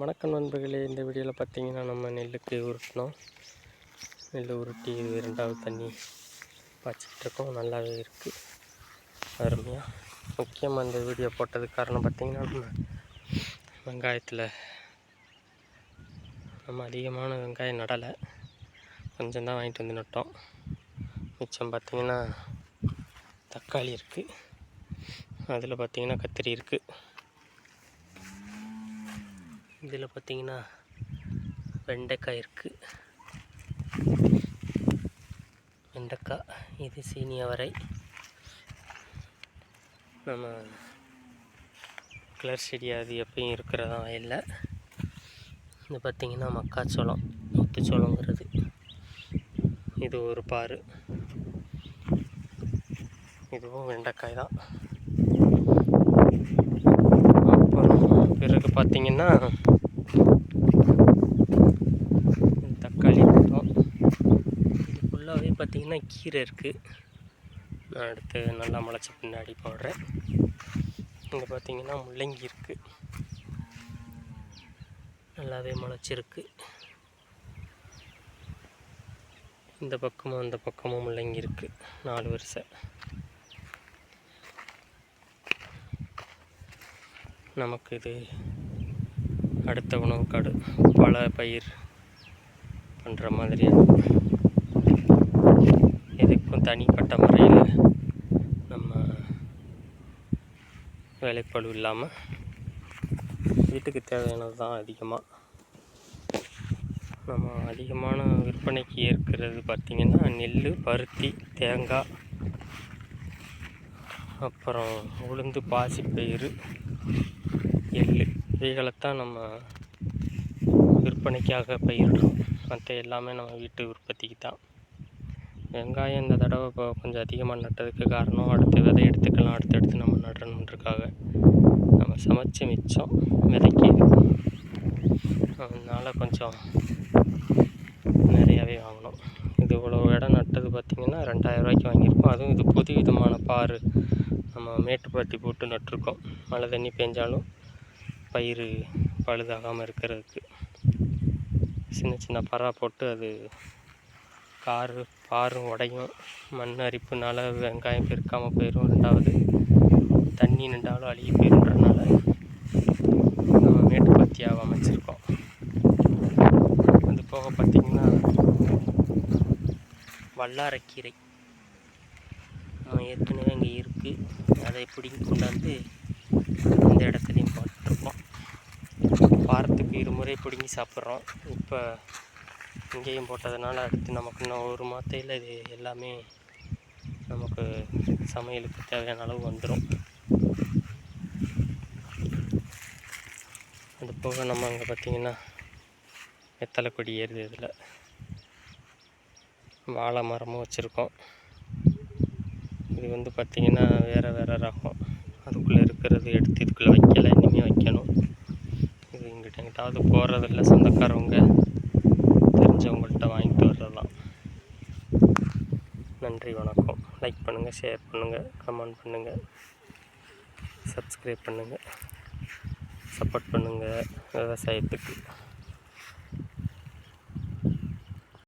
வணக்கம் நண்பர்களே இந்த வீடியோவில் பார்த்தீங்கன்னா நம்ம நெல்லுக்கு உருட்டினோம். நெல் உருட்டி ரெண்டாவது தண்ணி பாய்ச்சிட்டு இருக்கோம். நல்லாவே இருக்குது அருமையாக முக்கியமாக இந்த வீடியோ போட்டதுக்கு காரணம் பார்த்தீங்கன்னா நம்ம வெங்காயத்தில் நம்ம அதிகமான வெங்காயம் நடலை கொஞ்சம் தான் வாங்கிட்டு வந்து நட்டோம். மிச்சம் பார்த்திங்கன்னா தக்காளி இருக்குது அதில் பார்த்திங்கன்னா கத்திரி இருக்குது இதில் பார்த்தீங்கன்னா வெண்டைக்காய் இருக்குது வெண்டைக்காய் இது சீனி அவரை நம்ம கலர் செடி அது எப்பயும் இருக்கிறதா இல்லை. இது பார்த்திங்கன்னா மக்காச்சோளம் முத்துச்சோளங்கிறது. இது ஒரு பாரு இதுவும் வெண்டைக்காய் தான் அப்புறம் பிறகு பார்த்தீங்கன்னா தக்காளி பழம் இது ஃபுல்லாகவே பார்த்திங்கன்னா கீரை இருக்குது நான் அடுத்து நல்லா முளைச்ச பின்னாடி போடுறேன். இங்கே பார்த்தீங்கன்னா முள்ளங்கி இருக்குது நல்லாவே முளைச்சிருக்கு. இந்த பக்கமும் அந்த பக்கமும் முள்ளங்கி இருக்குது நாலு வருஷம் நமக்கு இது அடுத்த உணவு காடு பல பயிர் பண்ணுற மாதிரியான இதுக்கும் தனிப்பட்ட முறையில் நம்ம வேலைப்பழு இல்லாமல் வீட்டுக்கு தேவையானது தான் அதிகமாக நம்ம அதிகமான விற்பனைக்கு ஏற்கிறது பார்த்திங்கன்னா நெல் பருத்தி தேங்காய் அப்புறம் உளுந்து பாசிப்பயிறு எள் விதைகளைத்தான் நம்ம விற்பனைக்காக பயிரிடுறோம். மற்ற எல்லாமே நம்ம வீட்டு உற்பத்திக்கு தான் வெங்காயம் இந்த தடவை இப்போ கொஞ்சம் அதிகமாக நட்டதுக்கு காரணம் அடுத்து விதை எடுத்துக்கலாம் அடுத்து நம்ம நடணுன்றக்காக நம்ம சமைச்சு மிச்சம் விதைக்கு. அதனால் கொஞ்சம் நிறையாவே வாங்கினோம் இது இவ்வளோ இடம் நட்டது பார்த்திங்கன்னா ரெண்டாயிரம் ரூபாய்க்கு வாங்கியிருக்கோம். அதுவும் இது புது விதமான பாரு நம்ம மேட்டுப்பாட்டி போட்டு நட்டிருக்கோம். மழை தண்ணி பெஞ்சாலும் பயிர் பழுதாகாமல் இருக்கிறதுக்கு சின்ன சின்ன பறா போட்டு அது காரு பாரும் உடையும் மண் அரிப்புனால வெங்காயம் பெருக்காமல் போயிடும் ரெண்டாவது தண்ணி நின்றாலும் அழுகி போயிடும்ன்றனால நம்ம மேட்டுப்பாத்தியாக அமைச்சிருக்கோம். அது போக பார்த்திங்கன்னா வல்லாரக்கீரை. நம்ம ஏற்கனவே அங்கே இருக்குது அதை பிடிங்கி கொண்டாந்து இந்த இடத்துலையும் போட்டிருக்கோம் வாரத்துக்கு இருமுறை பிடுங்கி சாப்பிட்றோம். இப்போ இங்கேயும் போட்டதுனால அடுத்து நமக்கு இன்னும் ஒரு மாத்தையில் இது எல்லாமே நமக்கு சமையலுக்கு தேவையான அளவு வந்துடும் அது போக நம்ம அங்கே பார்த்திங்கன்னா வெத்தலை கொடி ஏறுது இதில் வாழை மரமும் வச்சுருக்கோம். இது வந்து பார்த்திங்கன்னா வேறு வேறு ரகம். அதுக்குள்ளே இருக்கிறது எடுத்து இதுக்குள்ளே வைக்கலை இனிமேல் வைக்கணும் இங்கிட்ட போகிறதில்ல சொந்தக்காரவங்க. தெரிஞ்சவங்கள்ட்ட வாங்கிட்டு வர்றதெல்லாம் நன்றி வணக்கம். லைக் பண்ணுங்கள் ஷேர் பண்ணுங்கள் கமெண்ட் பண்ணுங்கள் சப்ஸ்கிரைப் பண்ணுங்கள் சப்போர்ட் பண்ணுங்கள் விவசாயத்துக்கு.